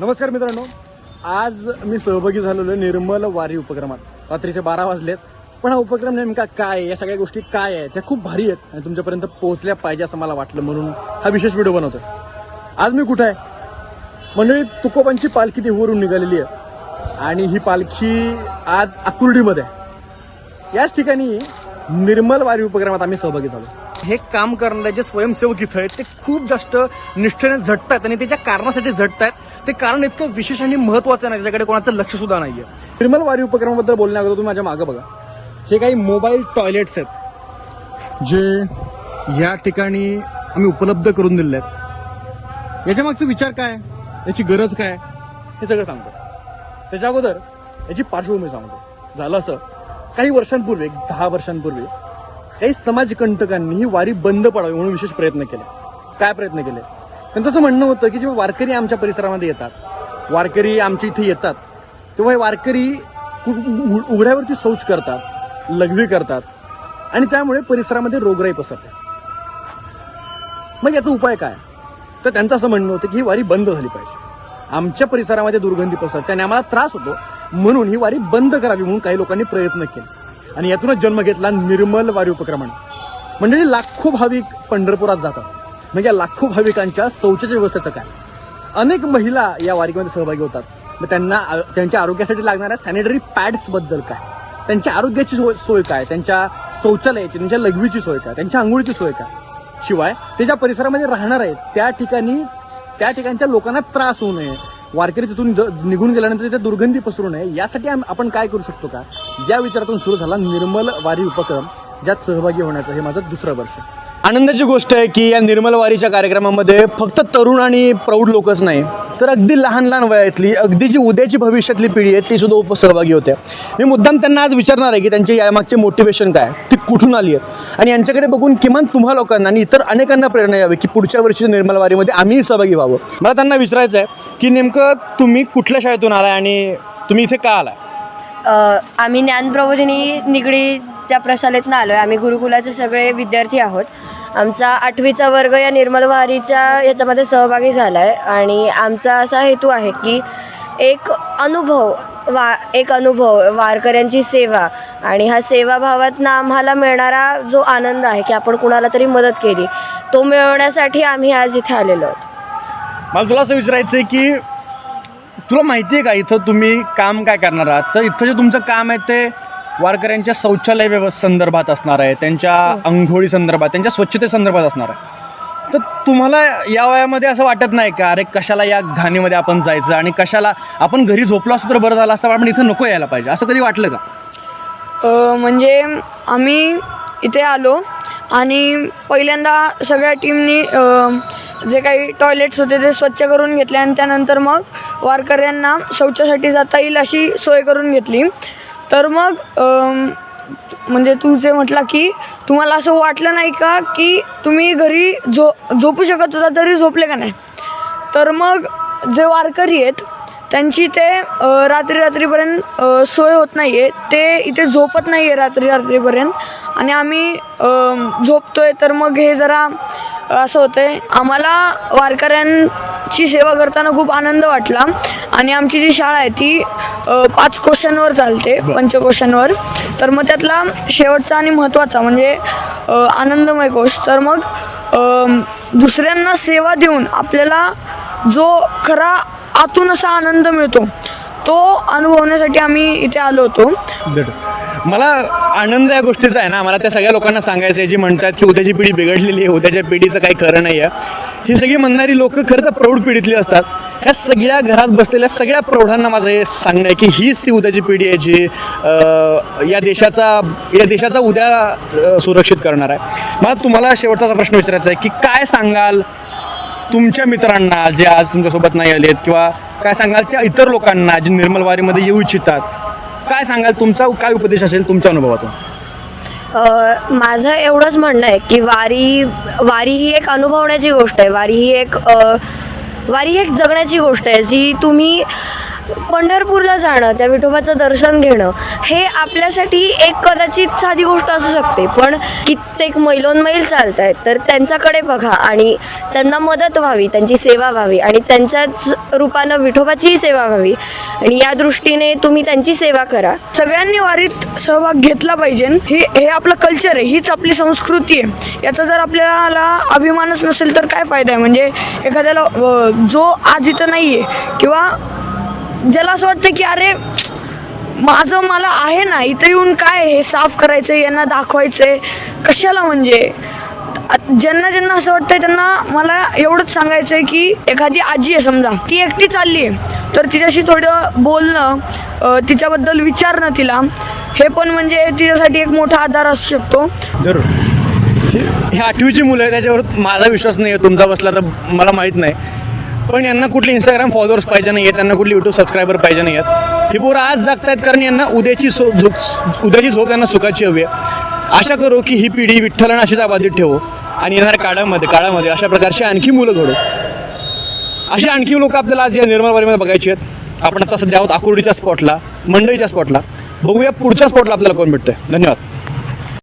नमस्कार मित्रांनो. आज मी सहभागी झालेलो निर्मल वारी उपक्रमात. रात्रीचे बारा वाजलेत. पण हा उपक्रम नेमका काय आहे? या सगळ्या गोष्टी काय आहेत? त्या खूप भारी आहेत आणि तुमच्यापर्यंत पोहोचल्या पाहिजे असं मला वाटलं म्हणून हा विशेष व्हिडिओ बनवतो आज मी कुठं आहे? मंडळी तुकोबांची पालखी देहूवरून निघालेली आहे. आणि ही पालखी आज आकुर्डीमध्ये आहे. याच ठिकाणी निर्मल वारी उपक्रमात आम्ही सहभागी झालो. हे काम करणारे जे स्वयंसेवक इथं आहेत ते खूप जास्त निष्ठेने झटतात आणि त्याच्या कारणासाठी झटतात ते कारण इतकं विशेष आणि महत्वाचं नाही त्याच्याकडे कोणाचं लक्ष सुद्धा नाहीये. निर्मल वारी उपक्रमाबद्दल बोलण्या अगोदर तुम्ही माझ्या मागं बघा. हे काही मोबाईल टॉयलेट्स आहेत जे या ठिकाणी आम्ही उपलब्ध करून दिले आहेत. याच्या मागचा विचार काय? याची गरज काय? हे सगळं सांगतो. त्याच्या अगोदर याची पार्श्वभूमी सांगतो. झालं असं. काही वर्षांपूर्वी दहा वर्षांपूर्वी काही समाजकंटकांनी ही वारी बंद पडावी म्हणून विशेष प्रयत्न केले. काय प्रयत्न केले? त्यांचं असं म्हणणं होतं की जेव्हा वारकरी आमच्या परिसरामध्ये येतात वारकरी आमच्या इथे येतात तेव्हा हे वारकरी उघड्यावरती शौच करतात लघवी करतात आणि त्यामुळे परिसरामध्ये रोगराई पसरते. मग याचा उपाय काय? तर त्यांचं असं म्हणणं होतं की ही वारी बंद झाली पाहिजे. आमच्या परिसरामध्ये दुर्गंधी पसरते आणि आम्हाला त्रास होतो. म्हणून ही वारी बंद करावी म्हणून काही लोकांनी प्रयत्न केले. आणि यातूनच जन्म घेतला निर्मल वारी उपक्रमाने. म्हणजे लाखो भाविक पंढरपुरात जातात. मग या लाखो भाविकांच्या शौचाच्या व्यवस्थेचं काय? अनेक महिला या वारीमध्ये सहभागी होतात. मग त्यांना त्यांच्या आरोग्यासाठी लागणाऱ्या सॅनिटरी पॅड्सबद्दल काय? त्यांच्या आरोग्याची सोय सोय काय? त्यांच्या शौचालयाची त्यांच्या लघवीची सोय काय? त्यांच्या आंघोळीची सोय काय? शिवाय ते ज्या परिसरामध्ये राहणार आहेत त्या ठिकाणी त्या ठिकाणच्या लोकांना त्रास होऊ नये. वारकरी तिथून ज- निघून गेल्यानंतर तिथे दुर्गंधी पसरू नये. यासाठी आपण काय करू शकतो का? या विचारातून सुरू झाला निर्मल वारी उपक्रम ज्यात सहभागी होण्याचं हे माझं दुसरं वर्ष. आनंदाची गोष्ट आहे की या निर्मल वारीच्या कार्यक्रमामध्ये फक्त तरुण आणि प्रौढ लोकच नाही तर अगदी लहान लहान वयातली अगदी जी उद्याची भविष्यातली पिढी आहे ती सुद्धा उपसहभागी होते. मी मुद्दाम त्यांना आज विचारणार आहे की त्यांचे यामागचे मोटिवेशन काय ती कुठून आली आहेत? आणि यांच्याकडे बघून किमान तुम्हा लोकांना आणि इतर अनेकांना प्रेरणा यावी की पुढच्या वर्षीच्या निर्मल वारीमध्ये आम्हीही सहभागी व्हावं. मला त्यांना विचारायचं आहे की नेमकं तुम्ही कुठल्या शाळेतून आलाय आणि तुम्ही इथे का आलाय? आम्ही ज्ञानप्रबोधिनी निगडीच्या प्रशालेतनं आलो आहे आम्ही गुरुकुलाचे सगळे विद्यार्थी आहोत. आमचा आठवीचा वर्ग या निर्मल वारीच्या याच्यामध्ये सहभागी झाला आहे आणि आमचा असा हेतू आहे की एक अनुभव वा एक अनुभव वारकऱ्यांची सेवा आणि हा सेवाभावातनं आम्हाला मिळणारा जो आनंद आहे की आपण कुणाला तरी मदत केली तो मिळवण्यासाठी आम्ही आज इथे आलेलो आहोत. मला तुला असं विचारायचं आहे की तुला माहिती आहे का इथं तुम्ही काम काय करणार आहात? तर इथं जे तुमचं काम आहे ते वारकऱ्यांच्या शौचालय व्यवस्थ संदर्भात असणार आहे त्यांच्या अंघोळी संदर्भात त्यांच्या स्वच्छते संदर्भात असणार आहे. तर तुम्हाला या वयामध्ये असं वाटत नाही का अरे कशाला या घाणीमध्ये आपण जायचं आणि कशाला आपण घरी झोपलो असतो तर बरं झालं असतं पण आपण इथं नको यायला पाहिजे असं कधी वाटलं का? म्हणजे आम्ही इथे आलो आणि पहिल्यांदा सगळ्या टीमनी जे काही टॉयलेट्स होते ते स्वच्छ करून घेतले आणि त्यानंतर मग वारकऱ्यांना शौचासाठी जाता येईल अशी सोय करून घेतली. तर मग म्हणजे तू जे म्हटला की तुम्हाला असं वाटलं नाही का की तुम्ही घरी झो झोपू शकत होता तरी झोपले का नाही? तर मग जे वारकरी आहेत त्यांची ते रात्री रात्रीपर्यंत सोय होत नाही आहे ते इथे झोपत नाही आहे रात्री रात्रीपर्यंत. आणि आम्ही अ, झोपतोय तर मग हे जरा असं होतं आहे आम्हाला वारकऱ्यांची सेवा करताना खूप आनंद वाटला. आणि आमची जी शाळा आहे ती पाच क्वेश्चनवर चालते पंचक्वेश्चनवर तर मग त्यातला शेवटचा आणि महत्त्वाचा म्हणजे आनंदमय कोश. तर मग दुसऱ्यांना सेवा देऊन आपल्याला जो खरा आतून असा आनंद मिळतो. तो अनुभवण्यासाठी आम्ही इथे आलो होतो. मला आनंद या गोष्टीचा आहे ना मला त्या सगळ्या लोकांना सांगायचं आहे जी म्हणतात की उद्याची पिढी बिघडलेली आहे उद्याच्या पिढीचं काही खरं नाही आहे. ही सगळी म्हणणारी लोक खरं तर प्रौढ पिढीतली असतात. ह्या सगळ्या घरात बसलेल्या सगळ्या प्रौढांना माझं हे सांगणं आहे की हीच ती उद्याची पिढी आहे जी या देशाचा या देशाचा उद्या सुरक्षित करणार आहे. मला तुम्हाला शेवटचा प्रश्न विचारायचा आहे की काय सांगाल? तुमच्या मित्रांना जे आज तुमच्यासोबत नाही आलेत किंवा काय सांगाल त्या इतर लोकांना जे निर्मल वारीमध्ये येऊ इच्छितात काय सांगाल तुमचा काय उपदेश असेल तुमच्या अनुभवातून? माझं एवढंच म्हणणं आहे की वारी वारी ही एक अनुभवण्याची गोष्ट आहे. वारी ही एक वारी ही एक जगण्याची गोष्ट आहे जी तुम्ही पंढरपूरला जाणं त्या विठोबाचं दर्शन घेणं हे आपल्यासाठी एक कदाचित साधी गोष्ट असू शकते. पण कित्येक मैलोनमैल चालत आहेत तर त्यांच्याकडे बघा आणि त्यांना मदत व्हावी त्यांची सेवा व्हावी आणि त्यांच्याच रूपानं विठोबाचीही सेवा व्हावी. आणि या दृष्टीने तुम्ही त्यांची सेवा करा. सगळ्यांनी वारीत सहभाग घेतला पाहिजे. हे हे आपलं कल्चर आहे हीच आपली संस्कृती आहे. याचा जर आपल्याला अभिमानच नसेल तर काय फायदा आहे? म्हणजे एखाद्याला जो आज इथं नाही आहे किंवा ज्याला असं वाटतं की अरे माझं मला आहे ना इथं येऊन काय हे साफ करायचं आहे यांना दाखवायचं आहे कशाला म्हणजे? ज्यांना ज्यांना असं वाटतंय त्यांना मला एवढंच सांगायचं आहे की एखादी आजी आहे समजा ती एकटी चालली आहे तर तिच्याशी थोडं बोलणं तिच्याबद्दल विचारणं तिला हे पण म्हणजे तिच्यासाठी एक मोठा आधार असू शकतो. जरूर. हे आठवीची मुलं आहे त्याच्यावर माझा विश्वास नाही आहे तुमचा बसला तर मला माहीत नाही. पण यांना कुठले इंस्टाग्राम फॉलोअर्स पाहिजे नाही आहेत त्यांना कुठले यूट्यूब सबस्क्रायबर पाहिजे नाही आहेत ही पोरं आज जगतायत कारण यांना उद्याची सो झोप उद्याची झोप त्यांना सुखाची हवी आहे. आशा करू की ही पिढी विठ्ठलानं अशीच आबाधित ठेवू आणि येणाऱ्या काळामध्ये काळामध्ये अशा प्रकारची आणखी मुलं घडू. अशी आणखी लोक आपल्याला आज या निर्मलवारीमध्ये बघायची आहेत. आपण आता सध्या आहोत आकुर्डीच्या स्पॉटला मंडईच्या स्पॉटला बघूया पुढच्या स्पॉटला आपल्याला कोण भेटतंय. धन्यवाद.